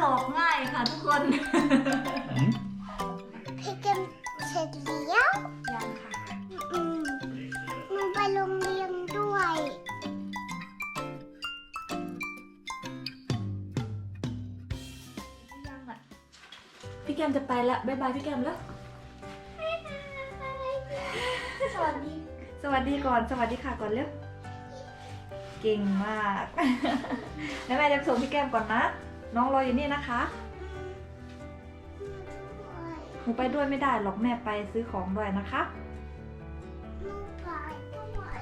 หลอกง่ายค่ะทุกคน Mm. พี่เกมเสร็จแล้วยังค่ะ อืมมึงไปโรงเรียนด้วย ยังอะ พี่แกมจะไปแล้วบ๊ายบายพี่แกมแล้ว สวัสดี สวัสดีก่อน สวัสดีค่ะก่อนเร็ว เก่งมาก แล้วแม่จะส่งพี่แก้มก่อนนะ น้องรออยู่นี่นะคะ หนูไปด้วยไม่ได้หรอกแม่ไปซื้อของด้วยนะคะมึงไปด้วย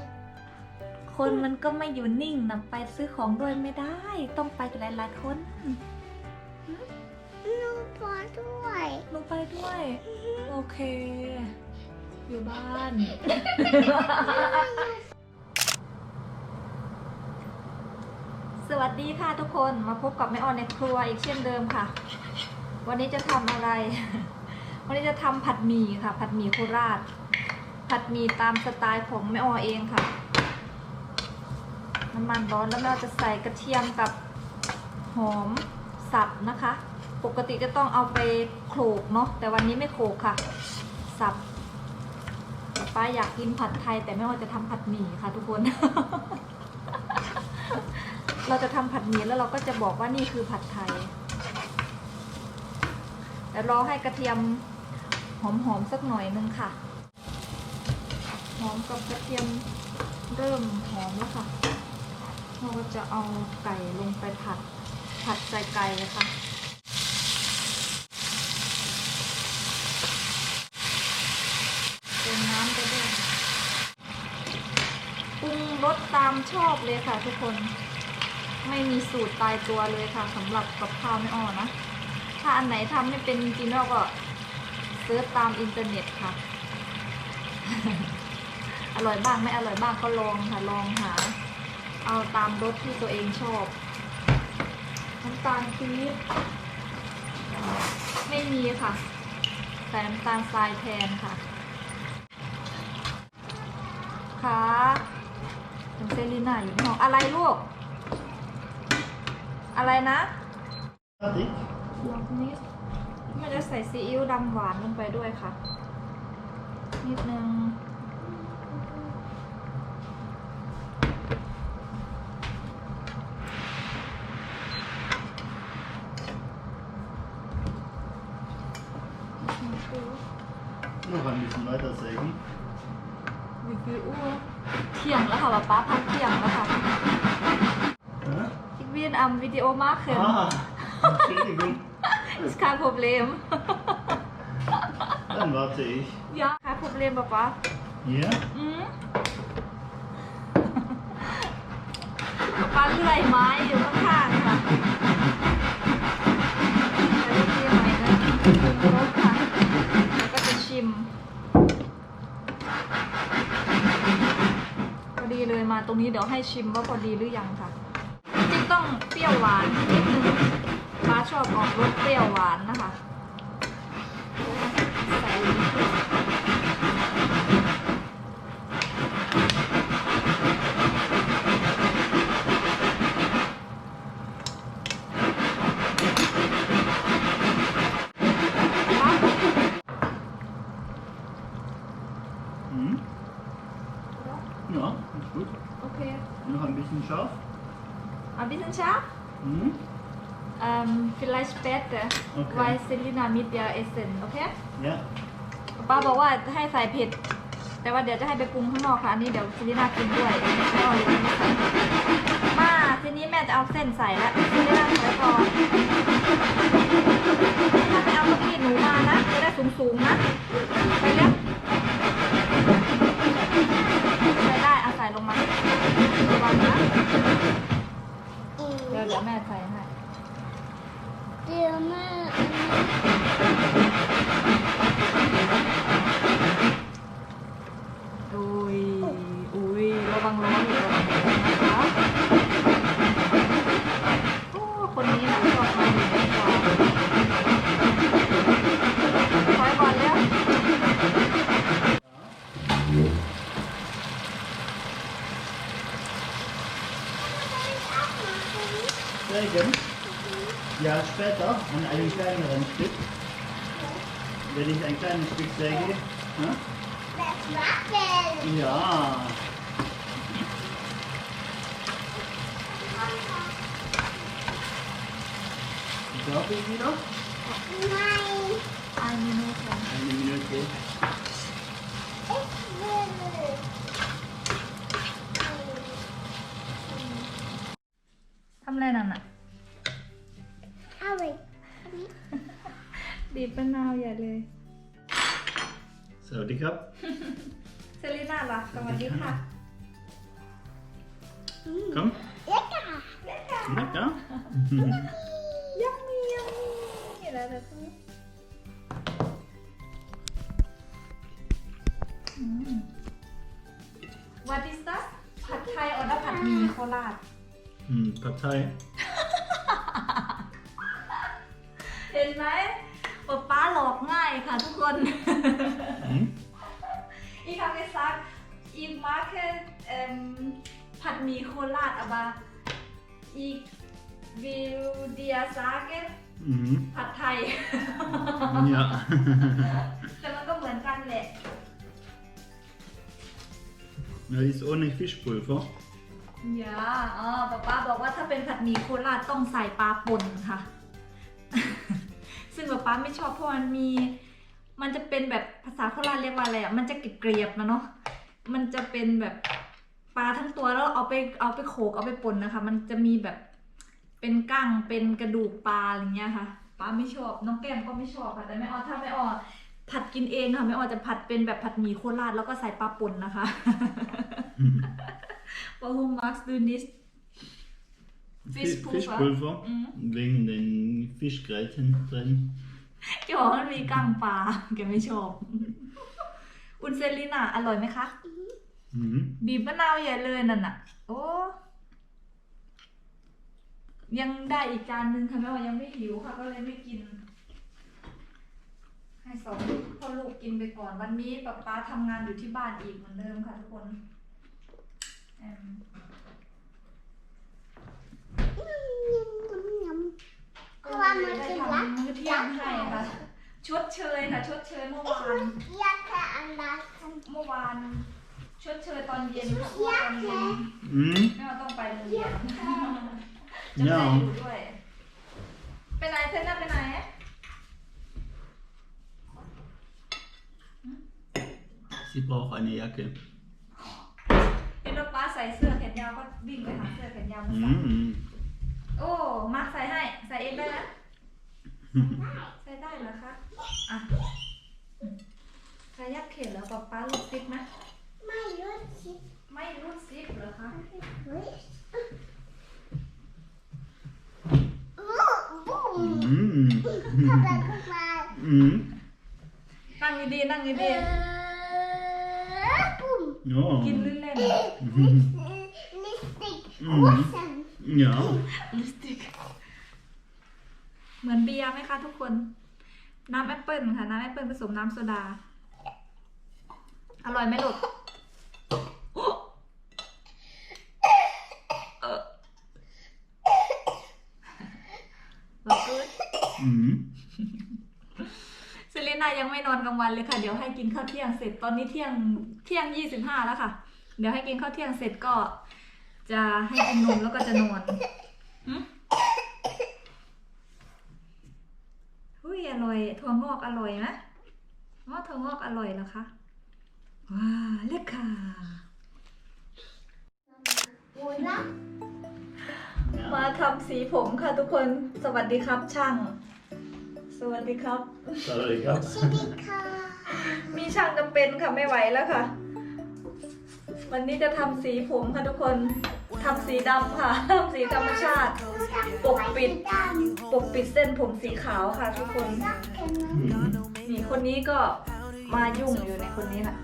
คนมันก็ไม่อยู่นิ่งนะไปซื้อของด้วยไม่ได้ ต้องไปกันหลายๆคนมึงไปด้วยหนูไปด้วย โอเค อยู่บ้าน สวัสดีค่ะทุกคนมาพบกับแม่ออนในครัวอีกเช่นเดิมค่ะ วันนี้จะทำอะไร วันนี้จะทำผัดหมี่ค่ะ ผัดหมี่โคราช ผัดหมี่ตามสไตล์ของแม่ออเองค่ะน้ำมันร้อนแล้วแม่ออจะใส่กระเทียมกับหอมสับนะคะ ปกติจะต้องเอาไปโขลกเนาะแต่วันนี้ไม่โขลกค่ะ สับป้าอยากกินผัดไทยแต่แม่ออจะทำผัดหมี่ค่ะ ทุกคน เราจะทำผัดหมี่แล้วเราก็จะบอกว่านี่คือผัดไทยแต่รอให้กระเทียมหอมๆสักหน่อยนึงค่ะ หอมกับกระเทียมเริ่มหอมแล้วค่ะ เราก็จะเอาไก่ลงไปผัด ผัดใส่ไก่เลยค่ะเติมน้ำไปด้วยปรุงรสตามชอบเลยค่ะทุกคน ไม่มีสูตรตายตัวเลยค่ะสำหรับกับข้าวไม่อ่อนนะ ถ้าอันไหนทำไม่เป็นจริงๆเราก็เซิร์ชตามอินเทอร์เน็ตค่ะ อร่อยบ้างไม่อร่อยบ้างก็ลองค่ะลองหา เอาตามรสที่ตัวเองชอบน้ำตาลปี๊บไม่มีค่ะใส่น้ำตาลทรายแทนค่ะค่ะคุณเซรีน่าอยู่ในห้องอะไรลูก อะไรนะ Fertig? ลองนิดมันจะใส่ซีอิ๊วดำหวานลงไปด้วยค่ะ นิดนึง Noch ein bisschen weiter sägen. วิกิอ้วเที่ยงแล้วค่ะป๊าป๊าพักเที่ยงแล้วค่ะ Hä? อีกวินอัมวิดีโอ มากขึ้น Ah, Entschuldigung. ist kein Problem Dann warte ich. ja kein Problem ป๊าป๊า Hier? อืมป๊าป๊าเลื่อยไม้อยู่ข้างๆค่ะแล้วก็เลื่อยไม้นะปรุงรสค่ะแล้วก็จะชิม พอดีเลยมาตรงนี้เดี๋ยวให้ชิมว่าพอดีหรือยังค่ะจริงๆ ต้องเปรี้ยวหวานนิดนึงฟ้าชอบออกรสเปรี้ยวหวานนะคะใส่ Hm? Ja, ist gut. โอเค Noch ein bisschen scharf. ein bisschen scharf Hm? ähm, vielleicht später Okay. weil Selina mit der essen โอเค Ja. ป้าบอกว่าให้ใส่เผ็ด แต่ว่าเดี๋ยวจะให้ไปปรุงข้างนอกค่ะ อันนี้เดี๋ยวซิลิน่ากินด้วยไม่เอาเลยไม่ใส่มาทีนี้แม่จะเอาเส้นใส่แล้วซิลิน่าใส่ก่อนถ้าไม่เอาเมื่อกี้หนูมานะจะได้สูงๆนะ ไปเร็วใส่ได้เอาใส่ลงมาระวังนะอืมเดี๋ยวเดี๋ยวแม่ใส่ให้ เดี๋ยวแม่อุ้ย später an einem kleineren Stück, wenn ich ein kleines Stück säge. Ne? Das ja. Darf ich wieder? Nein. Eine Minute. Eine Minute. Ich will. Komm, Lena, mal. บีบมะนาวใหญ่เลย Saudi Cup. เซรีน่าล่ะสวัสดีค่ะ Komm. เล็กอะ Lecker. ยัมมี่ยัมมี่อะไรแบบนี้อืม What is that ผัดไทยออเดอร์ผัดหมี่โคราช Hm, Partei. เห็นไหมป๊าป้า หลอกง่ายค่ะทุกคน Hm? Ich habe gesagt, ich mag ähm, Pad Mie Cholat, aber ich will dir sagen, Mhm. ผัดไทย Ja. แต่มันก็เหมือนกันแหละ Das ist ohne Fischpulver. อย่าอ๋อป๊าป้าบอกว่าถ้าเป็นผัดหมี่โคราชต้องใส่ปลาป่นค่ะ ซึ่งป๊าป้าไม่ชอบเพราะมันมี มันจะเป็นแบบภาษาโคราชเรียกว่าอะไรอะ มันจะเกรียบๆนะเนาะ มันจะเป็นแบบปลาทั้งตัวแล้วเอาไปเอาไปโขกเอาไปป่นนะคะ มันจะมีแบบเป็นกั้งเป็นกระดูกปลาอะไรเงี้ยค่ะป้าไม่ชอบน้องแก้มก็ไม่ชอบค่ะ แต่แม่ออถ้าแม่ออผัดกินเองค่ะแม่ออจะผัดเป็นแบบผัดหมี่โคราชแล้วก็ใส่ปลาป่นนะคะ Warum magst du nicht Fischpulver? Fischpulver. Mhm. Wegen den Fischgräten drin. จะบอกว่ามันมีกั้งปลาแกไม่ชอบอุนเซลิน่ะอร่อยไหมคะ Mhm. บีบมะนาวใหญ่เลยนั่นน่ะ โอ้ ยังได้อีกจานหนึ่งค่ะแม่ว่ายังไม่หิวค่ะ ก็เลยไม่กิน ให้สองพ่อลูกกินไปก่อน วันนี้ป๊าป๊าทำงานอยู่ที่บ้านอีกเหมือนเดิมค่ะทุกคนอืม เพราะว่ามันได้คือรักทำมื้อเที่ยงให้ค่ะ ชดเชยค่ะ ชดเชยเมื่อวานอยากจะอันดับเมื่อวาน ชดเชยตอนเย็นค่ะเพราะว่าตอนเย็น Mhm. แม่ว่าต้องไปโรงเรียนจะ Ja. ไปอยู่ด้วยไปไหนเทนน่าไปไหน Sie braucht eine Jacke. เห็นว่าป้าใส่เสื้อแขนยาวก็วิ่งไปหาเสื้อแขนยาวมาใส่ Mhm. โอ้ มาใส่ให้ ใส่เองได้แล้วใส่ได้เหรอคะ อะใครยับเข็นแล้วป๊าป้าลูกซิปไหมไม่รู้สิไม่รูดซิปเหรอคะเฮ้ยบุ้ม Mhm. เข้าไปเข้ามา Mhm. นั่งดีๆนั่งเอดีอบุ้ม Ja. ๆกินเล่นลิปสติกอืมวัสัน Ja. ๆลิปสติก เหมือนเบียร์ไหมคะทุกคน น้ำแอปเปิลค่ะ น้ำแอปเปิลผสมน้ำโซดา อร่อยไหมลูกเออบอกกู Mhm. เซเลน่ายังไม่นอนกลางวันเลยค่ะ เดี๋ยวให้กินข้าวเที่ยงเสร็จตอนนี้เที่ยงเที่ยงยี่สิบห้าแล้วค่ะ เดี๋ยวให้กินข้าวเที่ยงเสร็จก็ จะให้กินนมแล้วก็จะนอนหึหุ้ยอร่อยถั่วงอกอร่อยไหมอ๋อถั่วงอกอร่อยเหรอคะว้าเล็กค่ะหัวเราะมา Ja. ทำสีผมค่ะทุกคนสวัสดีครับช่าง สวัสดีครับ Sorry, ja. สวัสดีค่ะมีช่างจำเป็นค่ะไม่ไหวแล้วค่ะ วันนี้จะทำสีผมค่ะทุกคนทำสีดำค่ะทำสีธรรมชาติ ปกปิด ปกปิดเส้นผมสีขาวค่ะทุกคน นี่คนนี้ก็มายุ่งอยู่ในคนนี้ค่ะ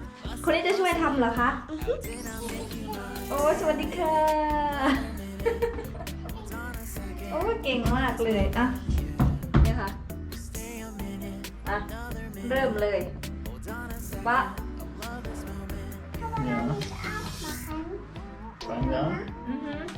คนนี้จะช่วยทำเหรอคะ โอ้สวัสดีค่ะ โอ้เก่งมากเลยอะเนี่ยค่ะ อะ เริ่มเลยปะ -hmm.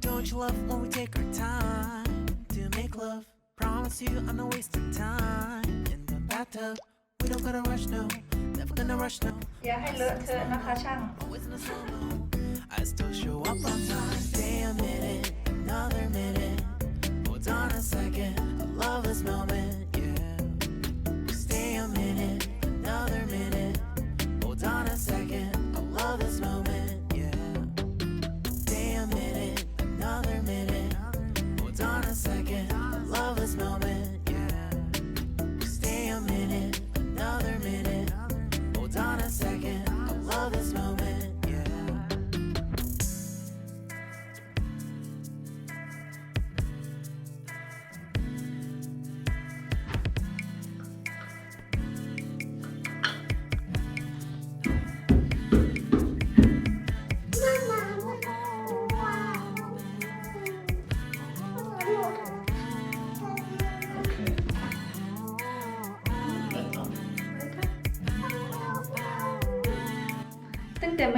Don't you love when we take our time to make love? Promise you, I'm not wasting time in the bathtub. We don't gotta rush, no. Never gonna rush, no. Yeah, hey, look, uh, the. I still show up on time another minute. Hold on a second. I love this moment,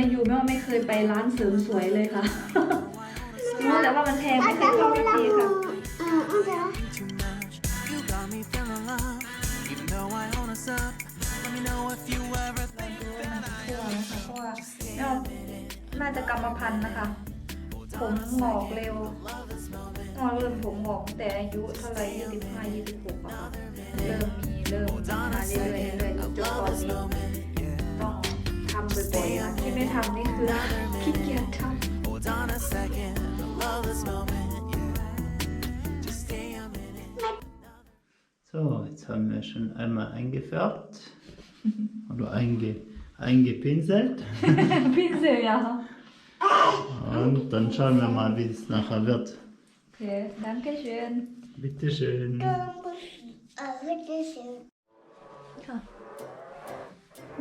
ตั้งแต่มาอยู่แม่ว่าไม่เคยไปร้านเสริมสวยเลยค่ะรู้แต่ว่ามันแพงไม่เคยเข้าสักทีค่ะอืมอืมจ้ะ too much. You got me feeling love, even though I own us up. Let me know if you ever think that I ตัวนะคะเพราะว่าแม่ว่าน่าจะกรรมพันธุ์นะคะ ผมหงอกเร็วงอกเริ่มผมหงอกตั้งแต่อายุเท่าไหร่ยี่สิบห้ายี่สิบหกอะค่ะเริ่มมีเริ่มมาเรื่อยๆเรื่อยๆจนตอนนี้ต้อง ทำบ่อยๆนะที่ไม่ทำนี่คือขี้เกียจทำ hold on a second. I love this moment, yeah. Just stay a minute. So, jetzt haben wir schon einmal eingefärbt oder einge, eingepinselt. พี่เสือยา Und dann schauen wir mal, wie es nachher wird. โอเค danke schön Bitte schön. เอ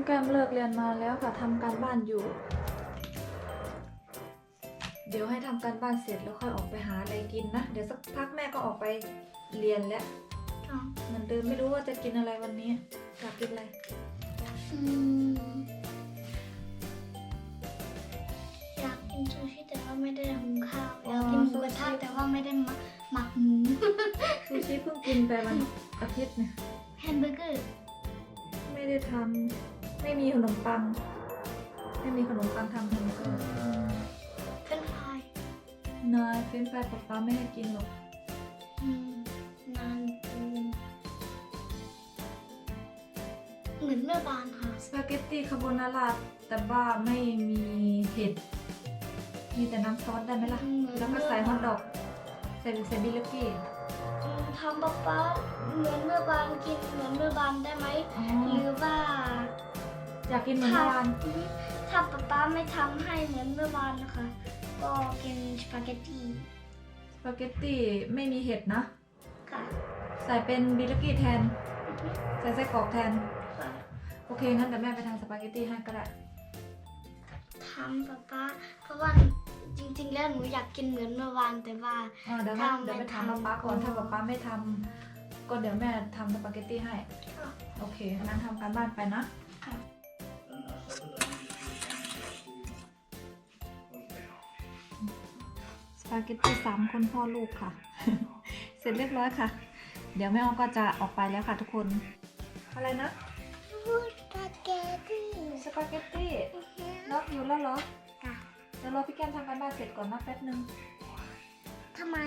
คุณแกมเลิกเรียนมาแล้วค่ะทำการบ้านอยู่ เดี๋ยวให้ทำการบ้านเสร็จแล้วค่อยออกไปหาอะไรกินนะ เดี๋ยวสักพักแม่ก็ออกไปเรียนแล้วอ๋อเหมือนเดิมไม่รู้ว่าจะกินอะไรวันนี้อยากกินอะไรอืมอยากกินซูชิแต่ว่าไม่ได้หุงข้าวอยากกินหมูกระทะแต่ว่าไม่ได้หมักหมักหมูซูชิเพิ่งกินไปวันอาทิตย์เนี่ยแฮมเบอร์เกอร์ไม่ได้ทำ ไม่มีขนมปัง ไม่มีขนมปังทำแฮมเบอร์เกอร์เฟรนช์ฟรายนายเฟรนช์ฟรายป๊าป๊าไม่ให้กินหรอกอืมนานเกินเหมือนแม่บ้านค่ะสปาเกตตี้คาโบนาร่าแต่ว่าไม่มีเห็ด มีแต่น้ำซอสได้ไหมล่ะ แล้วก็ใส่ฮอทดอกใส่ใส่บิลกี้อืมทำป๊าป๊าเหมือนแม่บ้านกินเหมือนแม่บ้านได้ไหมอ๋อหรือว่า อยากกินเหมือนเมื่อวานถ้าป๊าป๊าไม่ทำให้เหมือนเมื่อวานนะคะ ก็กินสปาเกตตี้สปาเกตตี้ไม่มีเห็ดนะ ค่ะ ใส่เป็นบิลกี้แทน ใส่ไส้กรอกแทนค่ะโอเคงั้นเดี๋ยวแม่ไปทำสปาเกตตี้ให้ก็ได้ทำป๊าป๊าเพราะว่าจริงๆ แล้วหนูอยากกินเหมือนเมื่อวานแต่ว่าอ่าเดี๋ยวนะทำเดี๋ยวไปไม่ถามทำป๊าป๊าก่อนถ้าป๊าป๊าไม่ทำก็เดี๋ยวแม่ทำสปาเกตตี้ให้ค่ะโอเคงั้นทำการบ้านไปนะ สปาเกตตี้สามคนพ่อลูกค่ะ เสร็จเรียบร้อยค่ะ เดี๋ยวแม่อ้อมก็จะออกไปแล้วค่ะทุกคน อะไรนะพูดสปาเกตตี้สปาเกตตี้ล็อกอยู่แล้วเหรอ ค่ะเดี๋ยวรอพี่แก้มทำการบ้านเสร็จก่อนนะแป๊บนึง ทำไม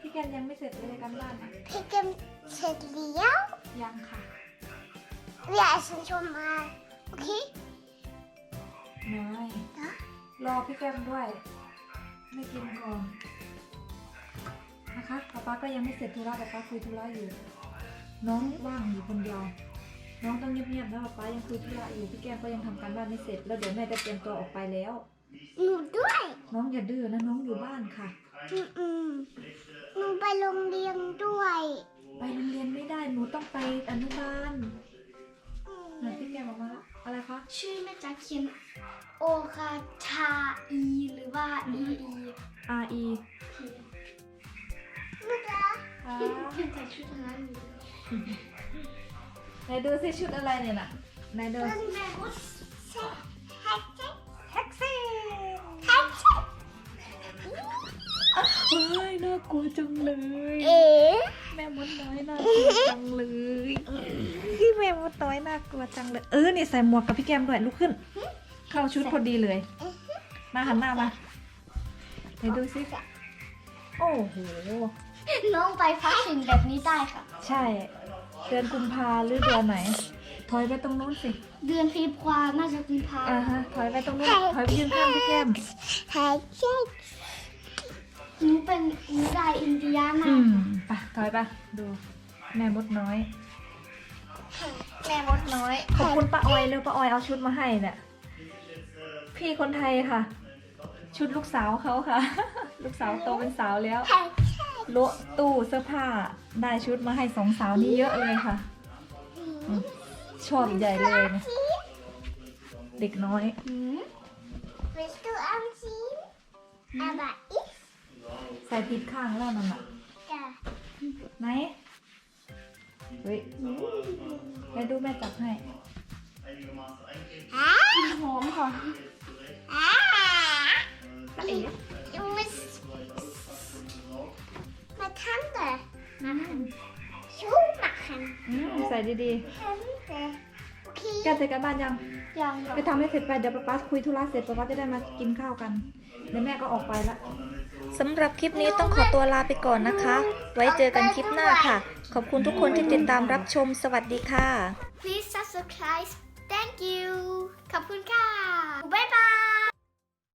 พี่แก้มยังไม่เสร็จเลยการบ้านนะพี่เกมเสร็จแล้วยังค่ะ Wir essen schon mal. Okay? ไม่ นะ รอพี่แก้มด้วย ไม่กินก่อนนะคะป๊าป๊าก็ยังไม่เสร็จธุระป๊าป๊าคุยธุระอยู่ น้องว่างอยู่คนเดียว น้องต้องเงียบๆนะป๊าป๊ายังคุยธุระอยู่ พี่แก้มก็ยังทำการบ้านไม่เสร็จ แล้วเดี๋ยวแม่จะเตรียมตัวออกไปแล้ว หนูด้วยน้องอย่าดื้อนะน้องอยู่บ้านค่ะ อืมอืมหนูไปโรงเรียนด้วย ไปโรงเรียนไม่ได้ หนูต้องไปอนุบาล ชื่อแม่จ๋าเขียนโอคาชาอีหรือว่าอีอี R E แม่จ๋าค่ะแม่จ๋าชุดนั้นอยู่ไหนดูสิชุดอะไรเนี่ยน่ะไหนดูแม่ก็เซ็ตแฮกเซ็ตแท็กซี่แฮกเซ็ตเฮ้ยน่ากลัวจังเลย เอ๋แม่มดน้อยน่ากลัวจังเลยพี่แม่มดน้อยน่ากลัวจังเลยเออนี่ใส่หมวกกับพี่แก้มด้วยลุกขึ้น เข้าชุดพอดีเลย มาหันหน้ามาเดี๋ยวดูสิโอ้โหน้องไปพักสิ่งแบบนี้ได้ค่ะ ใช่ เดือนกุมภาหรือเดือนไหน ถอยไปตรงนู้นสิ เดือนฟีพวาน่าจะกุมภาอ่าฮะถอยไปตรงนู้นถอยไปยืนข้างพี่แก้มห นูเป็นหนูได้อินเดียมาอืมไปถอยไปดู แม่มดน้อยแม่มดน้อยขอบคุณป้าออยเร็วป้าออยเอาชุดมาให้เนี่ยพี่คนไทยค่ะ ชุดลูกสาวเขาค่ะ ลูกสาวโตเป็นสาวแล้วโละตู้เสื้อผ้าได้ชุดมาให้สองสาวนี่เยอะเลยค่ะอืมชอบใหญ่เลยนะเด็กน้อย หืม Willst du anziehen? Aber ich ใส่ผิดข้างแล้วนั่นน่ะ da. ไหนเฮ้ยไปดูแม่จับให้หอมค่ะ Ah! Du musst mit Tante so machen. อืมใส่ดี Tante. ๆ Okay. แกเสร็จกันบ้านยังยังค่ะไปทำให้เสร็จไปเดี๋ยวป๊าป๊าคุยธุระเสร็จป๊าป๊าจะได้มากินข้าวกันเดี๋ยวแม่ก็ออกไปละ สำหรับคลิปนี้ต้องขอตัวลาไปก่อนนะคะ ไว้เจอกันคลิปหน้าค่ะ ขอบคุณทุกคนที่ติดตามรับชม สวัสดีค่ะ Please subscribe thank you ขอบคุณค่ะบ๊ายบาย